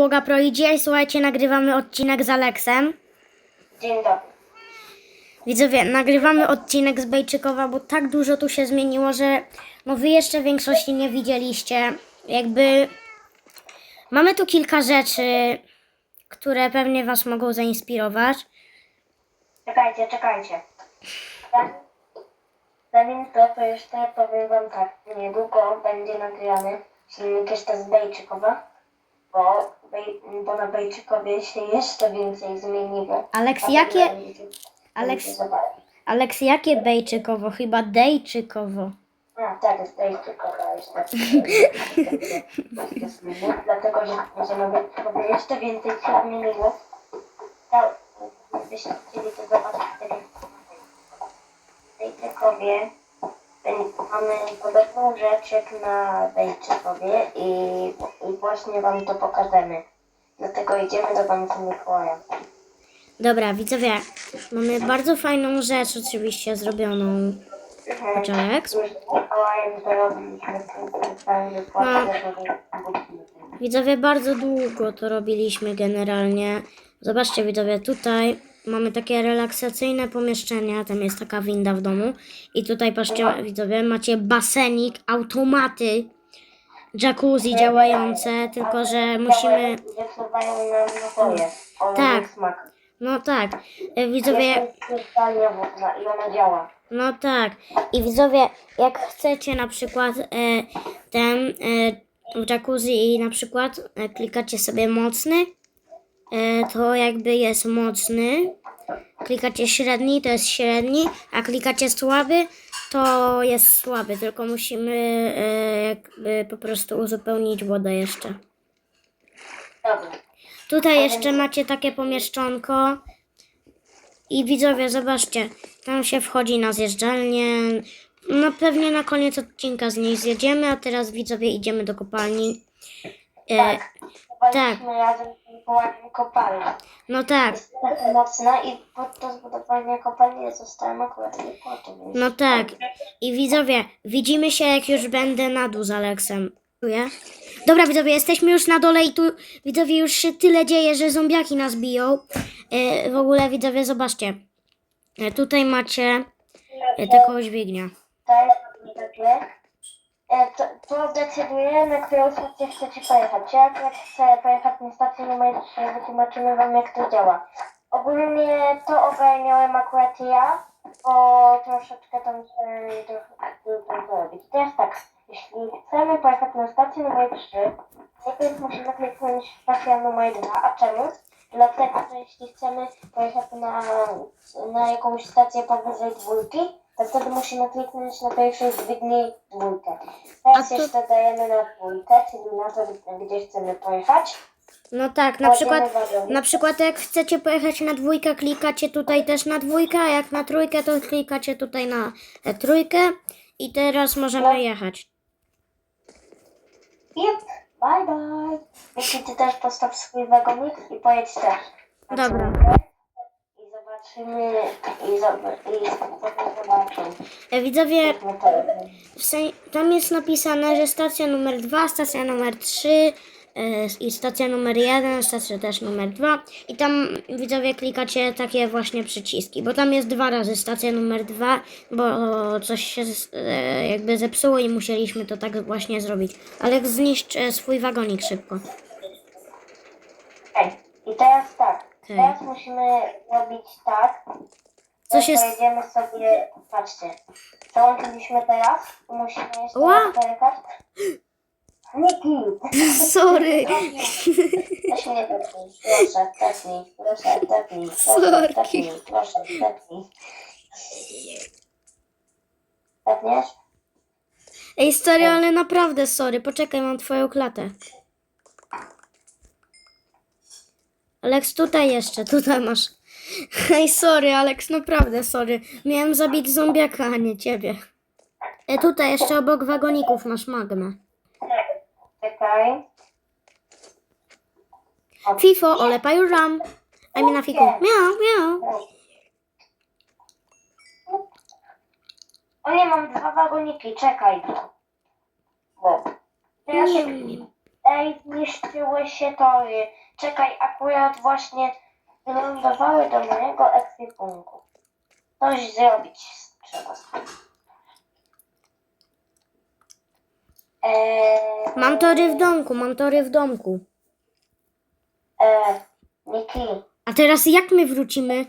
Błoga Pro i dzisiaj słuchajcie, nagrywamy odcinek z Aleksem. Dzień dobry. Widzowie, nagrywamy odcinek z Bejczykowa, bo tak dużo tu się zmieniło, że no wy jeszcze większości nie widzieliście. Jakby mamy tu kilka rzeczy, które pewnie was mogą zainspirować. Czekajcie, czekajcie. Zanim to, to jeszcze powiem wam tak. Niedługo będzie nagrany filmik jeszcze z Bejczykowa, bo, Bej, bo na Bejczykowie się jeszcze więcej zmieniło. Aleks, A jakie- potem Aleks- zobaczyć. Aleks, jakie Bejczykowo? Chyba Dejczykowo. A, tak, jest Bejczykowa. Dlatego, że Bejczykowie jeszcze więcej się zmieniło. Gdybyście chcieli to zobaczyć, tak Bejczykowie mamy podobną rzecz jak na Bejczykowie i, i właśnie wam to pokażemy. Dlatego idziemy do Banku Mikołaja. Dobra, widzowie, mamy bardzo fajną rzecz oczywiście zrobioną. Cały wykład, No. Widzowie, bardzo długo to robiliśmy generalnie. Zobaczcie, widzowie, tutaj mamy takie relaksacyjne pomieszczenia. Tam jest taka winda w domu. I tutaj, patrzcie, widzowie, macie basenik, automaty, jacuzzi działające, tylko że musimy... Tak. No tak, e, widzowie, no tak. I widzowie, jak chcecie na przykład e, ten e, w jacuzzi i na przykład klikacie sobie mocny, to jakby jest mocny. Klikacie średni, to jest średni, a klikacie słaby, to jest słaby. Tylko musimy e, jakby po prostu uzupełnić wodę jeszcze. Dobra. Tutaj jeszcze macie takie pomieszczonko. I widzowie, zobaczcie, tam się wchodzi na zjeżdżalnię. No pewnie na koniec odcinka z niej zjedziemy, a teraz widzowie idziemy do kopalni. E, Budowaliśmy razem z Mikołajem kopalnię. no tak, Jest tak mocna i podczas budowania kopalni zostałem akurat nie płaczę, więc... no tak. I widzowie, widzimy się jak już będę na dół z Aleksem. Dziękuję. Dobra widzowie, jesteśmy już na dole i tu widzowie już się tyle dzieje, że zombiaki nas biją. E, w ogóle widzowie, zobaczcie. E, tutaj macie e, taką dźwignię. To jest takie... E, To, to decyduje, na którą stację chcecie pojechać. Ja akurat chcę pojechać na stację numer 3, wytłumaczymy wam jak to działa. Ogólnie to ogarniałem akurat ja, bo troszeczkę tam się trochę trudno zrobić. Teraz tak, jeśli chcemy pojechać na stację numer 3, najpierw musimy kliknąć stacja numer 2. A czemu? Dlatego, że jeśli chcemy pojechać na, na jakąś stację powyżej dwójki, to wtedy musimy kliknąć na pierwszej dźwigni dwójkę. Teraz A jeszcze dajemy na dwójkę, czyli na to, gdzie chcemy pojechać. No tak, na Kładziemy przykład, na przykład jak chcecie pojechać na dwójkę, klikacie tutaj też na dwójkę, a jak na trójkę, to klikacie tutaj na e, trójkę i teraz możemy No. jechać. Yep, bye bye. Jeśli ty też postaw swój wagonik i pojedź też. Dobra. Zobaczymy, i, zob- i potem zobaczą. E, Widzowie, w sen- tam jest napisane, że stacja numer 2, stacja numer 3 e, i stacja numer 1, stacja też numer 2 i tam widzowie klikacie takie właśnie przyciski, bo tam jest dwa razy stacja numer 2, bo coś się z- e, jakby zepsuło i musieliśmy to tak właśnie zrobić. Ale zniszcz e, swój wagonik szybko. Okej, i teraz tak. Teraz musimy robić tak. Że jest- Pojedziemy sobie, patrzcie. Przełączyliśmy teraz i musimy jeszcze Ła! raz pojechać. Niki! Sorry. Weź mnie tepnij, proszę, tepnij, proszę, tepnij, proszę, Sorki. tepnij, proszę, tepnij. Tepniesz? Ej, stary, ale naprawdę sorry. Poczekaj, mam twoją klatę. Alex, tutaj jeszcze, tutaj masz. Ej, sorry, Alex, naprawdę sorry. Miałem zabić zombiaka, a nie ciebie. E, tutaj jeszcze obok wagoników masz magmę. Czekaj. Fifo, olepa już ram. A mi na fiku. Miau, miau. O nie, mam dwa wagoniki, czekaj. Bo. Teraz Nie. Ej, zniszczyły się tory. Czekaj, akurat właśnie wylądowały do mojego ekwipunku. Coś zrobić trzeba. Eee, Mam tory w domku, mam tory w domku. Eee, Miki. A teraz jak my wrócimy?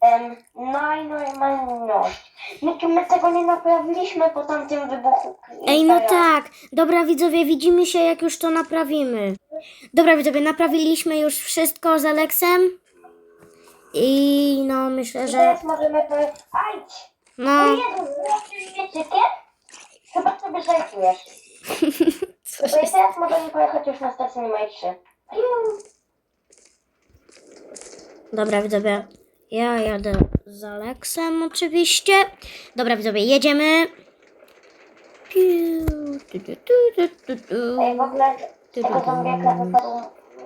Em, najnormalność. Miki, my tego nie naprawiliśmy po tamtym wybuchu. Ej, no tak. Dobra, widzowie, widzimy się, jak już to naprawimy. Dobra, widzowie, naprawiliśmy już wszystko z Aleksem. I no, myślę, I że... teraz możemy powiedzieć, ajdź! No, O Jezu, zobaczysz wieczykiem? Chyba sobie żartujesz. Bo i teraz możemy pojechać już na stację numer 3. dobra, widzowie. Ja jadę z Aleksem oczywiście. Dobra, widzowie, jedziemy. Piu, tu, tu, tu, tu, tu, tu. Ej, w ogóle z tego zombiaka wypadł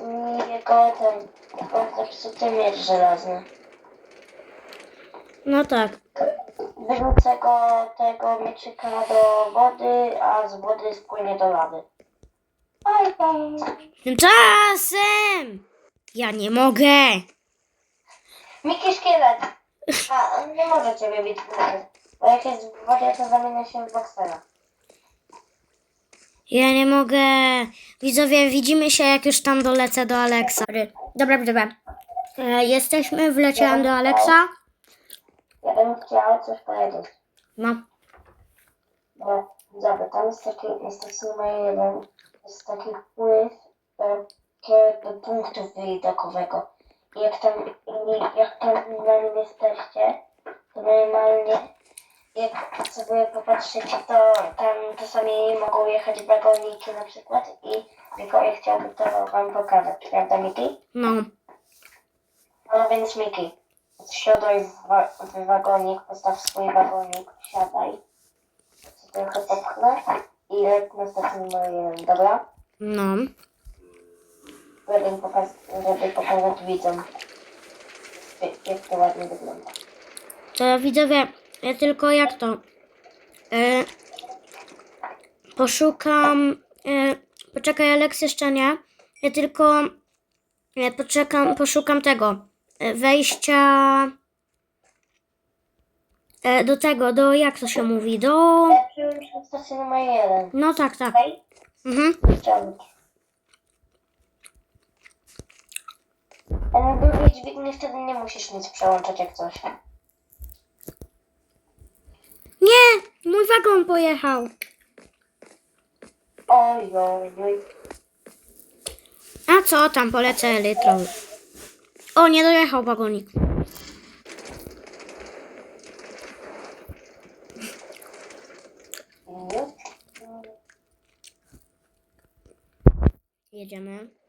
mi jego ten, jego zepsuty miecz żelazny. No tak. Wyrzucę go, tego mieczyka do wody, a z wody spłynie do lawy. Bye bye. Tymczasem! Ja nie mogę! Miki szkielet! A, on nie może ciebie bić, bo jak jest w wodzie, to zamienia się w boksera. Ja nie mogę. Widzowie, widzimy się, jak już tam dolecę do Aleksa. Dobra, dobra. E, jesteśmy, wleciałam do Aleksa. Ja bym chciała coś powiedzieć. No. Bo dobra, tam jest taki, jest taki numer jeden, jest taki wpływ e, do punktu widokowego. Jak tam, jak tam na nim jesteście, to normalnie jak sobie popatrzycie, to tam czasami mogą jechać wagoniki na przykład i Mikołaj chciałby to wam pokazać, prawda Miki? No. No więc Miki, siadaj w, wa- w wagonik, postaw swój wagonik, siadaj. Trochę popchnę i leć na stację numer dobra? No. Żeby, pokaz- żeby pokazać widzom, jak- to ładnie wygląda. To widzowie, ja tylko jak to? E, poszukam. E, poczekaj, Aleks jeszcze nie. Ja tylko. E, poczekam, poszukam tego. E, wejścia. E, do tego, do jak to się mówi? Do. Stację numer jeden, No tak, tak. okej? Mhm. Chciałbym. Drugiej dźwigni wtedy nie musisz nic przełączać jak coś. Nie! Mój wagon pojechał. Oj, oj, oj. A co tam, polecę elytrą. O, nie dojechał wagonik. Jedziemy.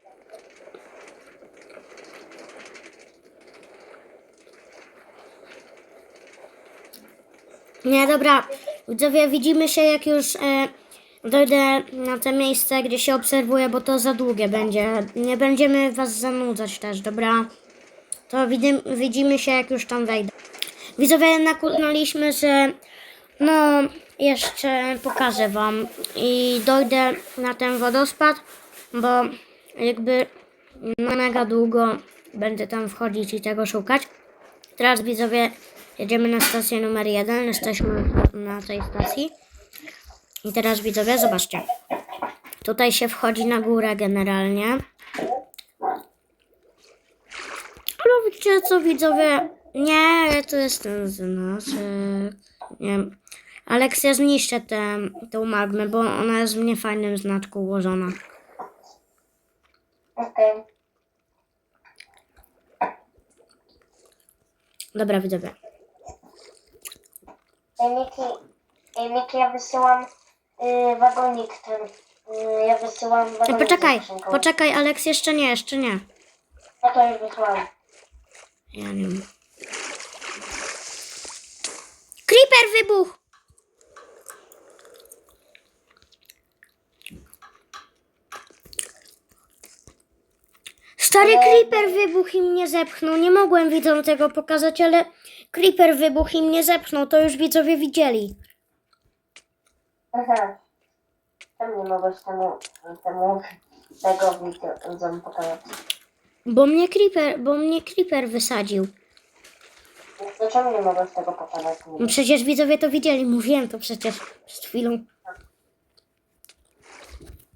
Nie, dobra. Widzowie, widzimy się jak już e, dojdę na to miejsce, gdzie się obserwuje, bo to za długie będzie. Nie będziemy was zanudzać też, dobra? To widzimy, widzimy się jak już tam wejdę. Widzowie, nakłoniliśmy, że no jeszcze pokażę wam i dojdę na ten wodospad, bo jakby mega długo będę tam wchodzić i tego szukać. Teraz widzowie jedziemy na stację numer jeden. Jesteśmy na tej stacji. I teraz widzowie, zobaczcie. Tutaj się wchodzi na górę generalnie. Ale wiecie co widzowie? Nie, to jest ten znaczek. Nie wiem. Aleks, ja zniszczę tę tą magmę, bo ona jest w niefajnym znaczku ułożona. Okej. Dobra, widzowie. Ej, Miki, ej, Miki, ja wysyłam y, wagonik ten. Y, ja wysyłam wagonik. poczekaj, poczekaj, Aleks, jeszcze nie, jeszcze nie. No to już wysłałam. Ja nie wiem. Creeper wybuch! Stary creeper wybuchł i mnie zepchnął. Nie mogłem widzom tego pokazać, ale creeper wybuchł i mnie zepchnął. To już widzowie widzieli. Aha. Czemu nie mogłeś temu, temu tego widzom pokazać? Bo mnie creeper, bo mnie creeper wysadził. To czemu nie mogłeś tego pokazać? No przecież widzowie to widzieli, mówiłem to przecież przed chwilą.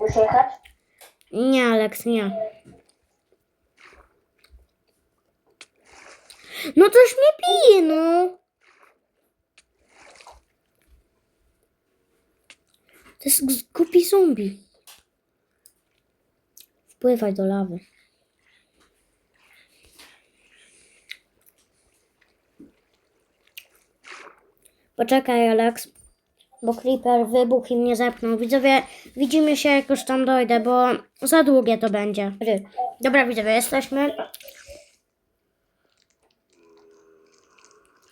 Już jechać? Nie, Alex, nie. No toż mnie bije, no. To jest głupi zombie. Wpływaj do lawy. Poczekaj, Alex, bo creeper wybuchł i mnie zepnął. Widzowie, widzimy się jak już tam dojdę, bo za długie to będzie. Dobra, widzowie, jesteśmy.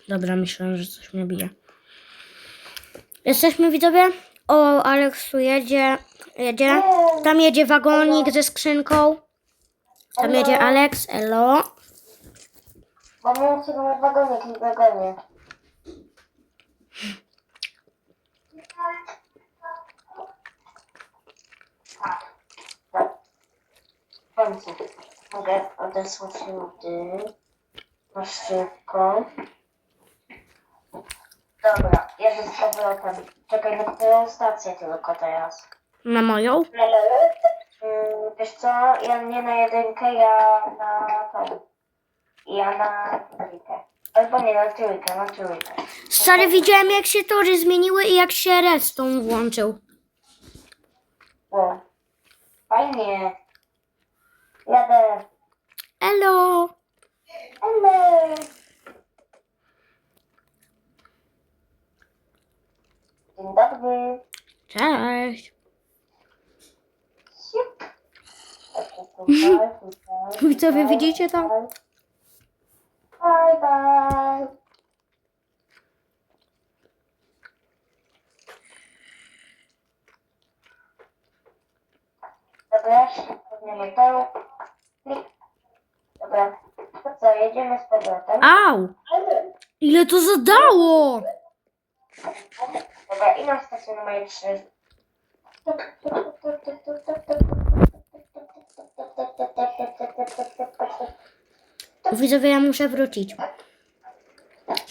Dobra, myślałem, że coś mnie bije. Jesteśmy, widzowie. O, Alex tu jedzie. Jedzie. Tam jedzie wagonik ze skrzynką. Tam jedzie Alex. Elo. Bo my musimy wagonik i wagonie. W końcu mogę odesłać ludy na szybko. Dobra, jedę z powrotem. Czekaj, na którą stację tylko teraz? Na moją? Mm, wiesz co, ja nie na jedynkę, ja na tą. Ja na trójkę. Albo nie, na trójkę, na trójkę. Stary, widziałem jak się tory zmieniły i jak się redstone włączył. O, fajnie. Jadę. Elo. Hello. Dzień dobry. Cześć. Siup. Widzowie, widzicie to? Bye, bye. Dobra, podniemy to. Klik. Dobra, to co, jedziemy z powrotem. Au. Ile to zadało? Dobra, i na stację numer 3. Widzowie, ja muszę wrócić.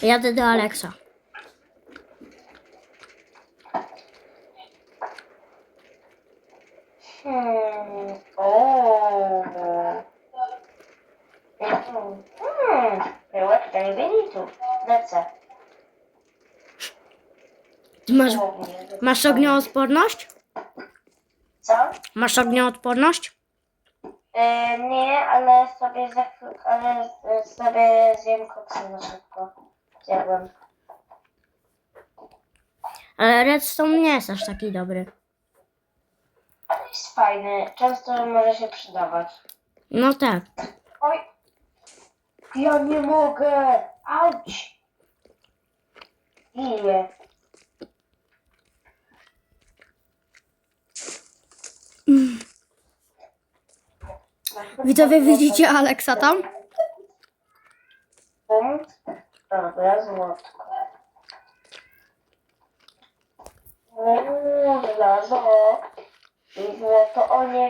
Jadę do Alexa. Hmm, o. Hmm, była tutaj wyniku. Lecę. Ty masz, masz ognioodporność? Co? Masz ognioodporność? E, nie, ale sobie za chwil- ale e, sobie zjem koksy na szybko. Zjadłem. Ale redstone nie jest aż taki dobry. Ale jest fajny, często może się przydawać. No tak. Oj! Ja nie mogę! Auć! Ile? Widzowie, widzicie Alexa tam? Dobra, złoto, o nie.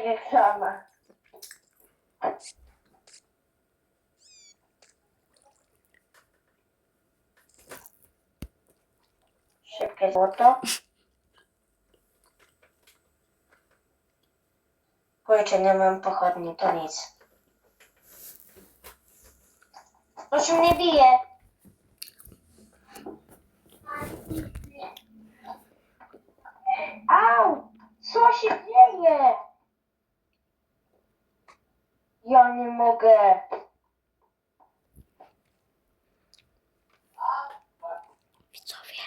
Szybkie złoto. Kurczę, nie mam pochodni, to nic. Proszę mnie bije. Au! Co się dzieje? Ja nie mogę. Widzowie.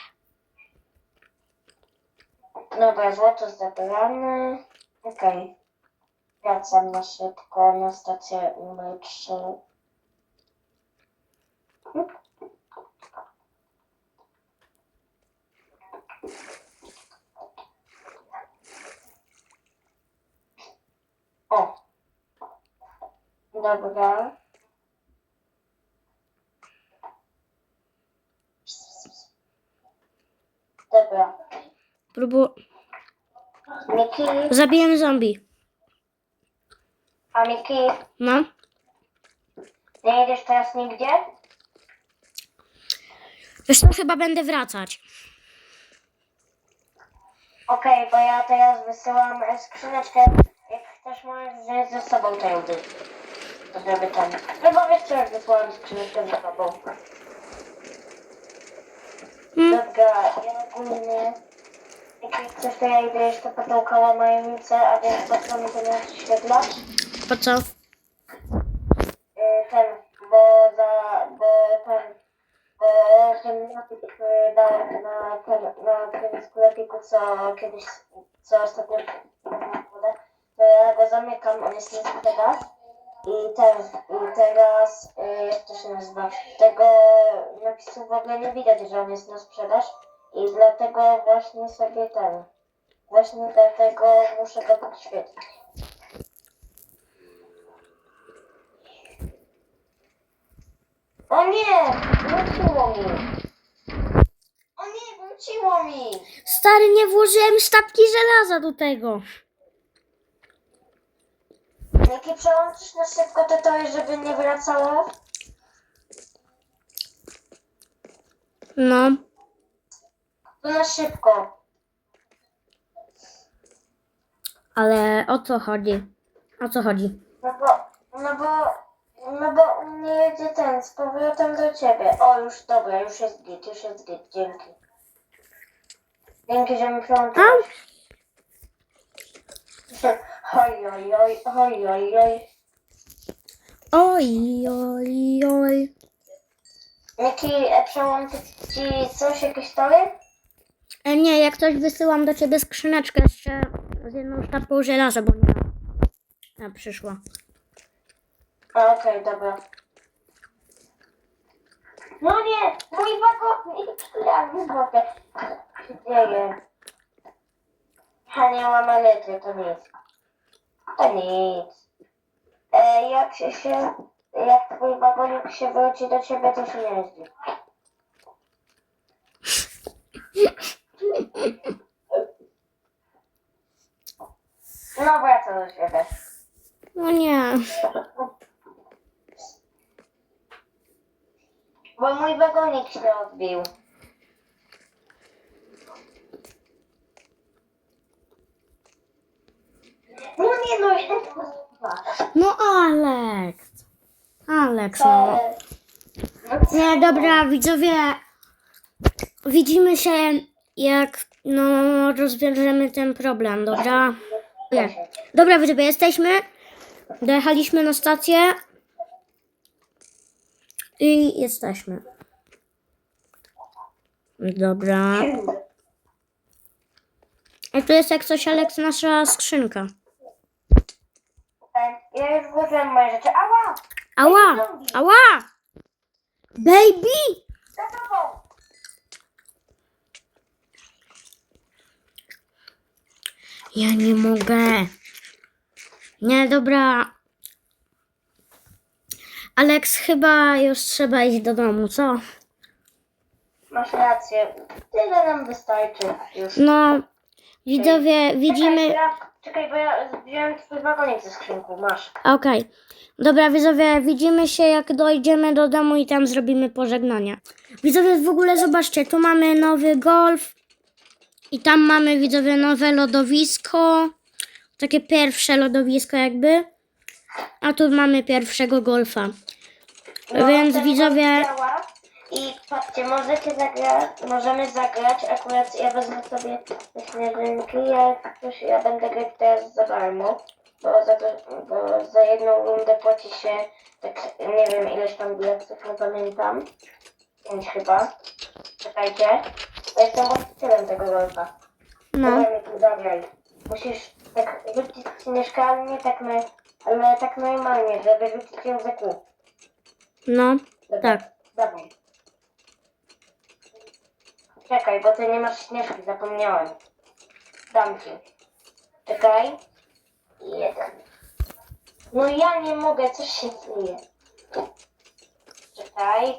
Dobra, złoto zabrane. Okej. Wracam na szybko na stację numer 3. O. Dobra. Dobra. Próbu... Zabiłem zombie. A Miki, No. nie jedziesz teraz nigdzie? Wiesz co, chyba będę wracać. Okej, bo ja teraz wysyłam e, skrzyneczkę. Jak chcesz, możesz wziąć ze sobą te rudy. To żeby ten. No bo wiesz co, jak wysłałam skrzyneczkę ze sobą. Hmm. Dobra, ja ogólnie... Jak chcesz, to ja idę jeszcze po tą kałamajnicę, a więc po co mi to miał świetla? Po co? Ten, bo za, bo ten, bo ten napis y, na, ten, na tym sklepiku, co kiedyś, co ostatnio wodę, to ja go zamykam, on jest sprzedaż. I ten, i teraz, y, jak to się nazywa, tego napisu w ogóle nie widać, że on jest na sprzedaż. I dlatego właśnie sobie ten, właśnie dlatego muszę go podświetlić. O nie! Wróciło mi! O nie, wróciło mi! Stary, nie włożyłem sztabki żelaza do tego. Jaki przełączysz na szybko to to jest, żeby nie wracało? No. To na szybko. Ale o co chodzi? O co chodzi? No bo, no bo, no bo mnie jedzie ten z powrotem do ciebie. O, już dobra, już jest git, już jest git, dzięki. Dzięki, że mi przełączyłeś. Oj, oj, oj, oj, oj, oj. Oj, oj, oj. Miki, e, przełączyć ci coś, jakieś tory? E, nie, jak coś wysyłam do ciebie skrzyneczkę jeszcze z jedną sztabką żelaza, bo nie a, przyszła. A, Okej, dobra. No nie, mój wagonik, ja nie się dzieje? Ja nie mam elektry, to nic. To nic. E, jak się, się, jak twój wagonik się wróci do ciebie, to się jeździ. No wraca do ciebie. No nie. Bo mój wagonik się odbił. No nie no, ja No Alex. Alex, no. Nie, dobra, widzowie. Widzimy się, jak no, rozwiążemy ten problem, dobra? Nie. Dobra, widzowie, jesteśmy. Dojechaliśmy na stację. I jesteśmy. Dobra. A tu jest jak coś, Alex, nasza skrzynka. Ja już włożyłem moje rzeczy. Ała! Ała! Ała! Baby! Za tobą! Ja nie mogę. Nie, dobra. Alex, chyba już trzeba iść do domu, co? Masz rację. Tyle nam wystarczy już. No, widzowie, widzimy. Czekaj, ja, czekaj, bo ja wziąłem twój wagonik ze skrzynku. Masz. Okej. Dobra, widzowie, widzimy się jak dojdziemy do domu i tam zrobimy pożegnanie. Widzowie, w ogóle zobaczcie, tu mamy nowy golf i tam mamy, widzowie, nowe lodowisko. Takie pierwsze lodowisko jakby. A tu mamy pierwszego golfa. Więc ten widzowie. I patrzcie, możecie zagrać, możemy zagrać, akurat ja wezmę sobie te śnieżynki, ja, jakoś- ja będę grać teraz za darmo, bo za, to, bo za jedną rundę płaci się, tak nie wiem ileś tam biletów, nie pamiętam, pięć chyba, czekajcie, ja jestem właścicielem tego golfa, no, zagraj, musisz tak rzucić śnieżkę, ale nie tak, na, ale tak normalnie, żeby rzucić ją za kół. no, Dobra, tak. Dawaj. Czekaj, bo ty nie masz śnieżki, zapomniałem. Dam ci. Czekaj. Jeden. No ja nie mogę, coś się dzieje. Czekaj.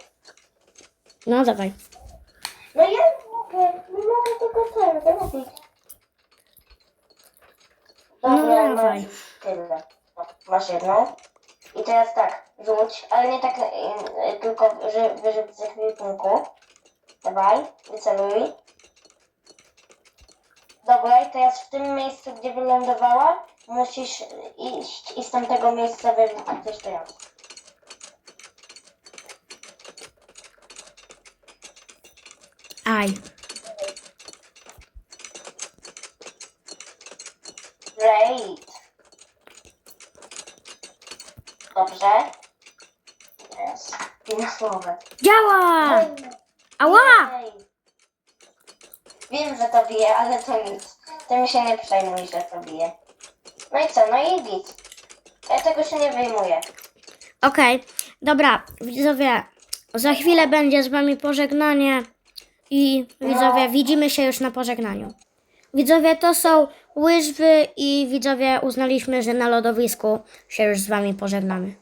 No, dawaj. No ja nie mogę, nie mogę tego ten zrobić. No Dobra, dawaj. masz tyle. Masz jedną. I teraz tak, rzuć, ale nie tak y, y, tylko, że wyrzuć z ekwipunku. Dawaj, wyceluj. Dobra, i teraz w tym miejscu, gdzie wylądowała, musisz iść i z tamtego miejsca wyrzucić jeszcze raz. Aj. Great. Dobrze. Teraz słowo. Działa! Ała! Wiem, że to bije, ale to nic. Tym się nie przejmuj, że to bije. No i co? No i git. Ja tego się nie wyjmuję. Okej, dobra, widzowie, za chwilę będzie z wami pożegnanie i widzowie, widzimy się już na pożegnaniu. Widzowie, to są łyżwy i widzowie uznaliśmy, że na lodowisku się już z wami pożegnamy.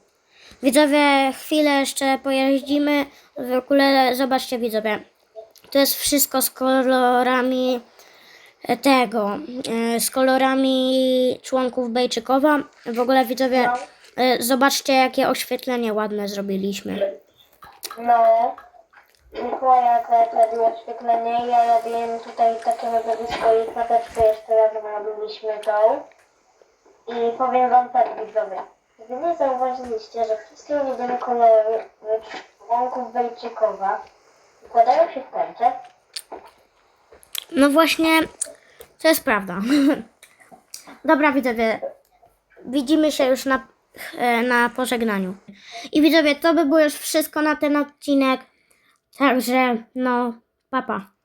Widzowie, chwilę jeszcze pojeździmy. W ogóle zobaczcie widzowie, to jest wszystko z kolorami e, tego, e, z kolorami członków Bejczykowa. W ogóle widzowie, e, zobaczcie jakie oświetlenie ładne zrobiliśmy. No. Mikołaj akurat robił oświetlenie. Ja robiłem tutaj takie lodowisko i klateczkę jeszcze razem robiliśmy tą. I powiem wam tak, widzowie. Gdy nie zauważyliście, że wszystkie ulubione kolory członków Bejczykowa układają się w tęczę, No właśnie, to jest prawda. Dobra widzowie, widzimy się już na, e, na pożegnaniu. I widzowie, to by było już wszystko na ten odcinek. Także, no, papa.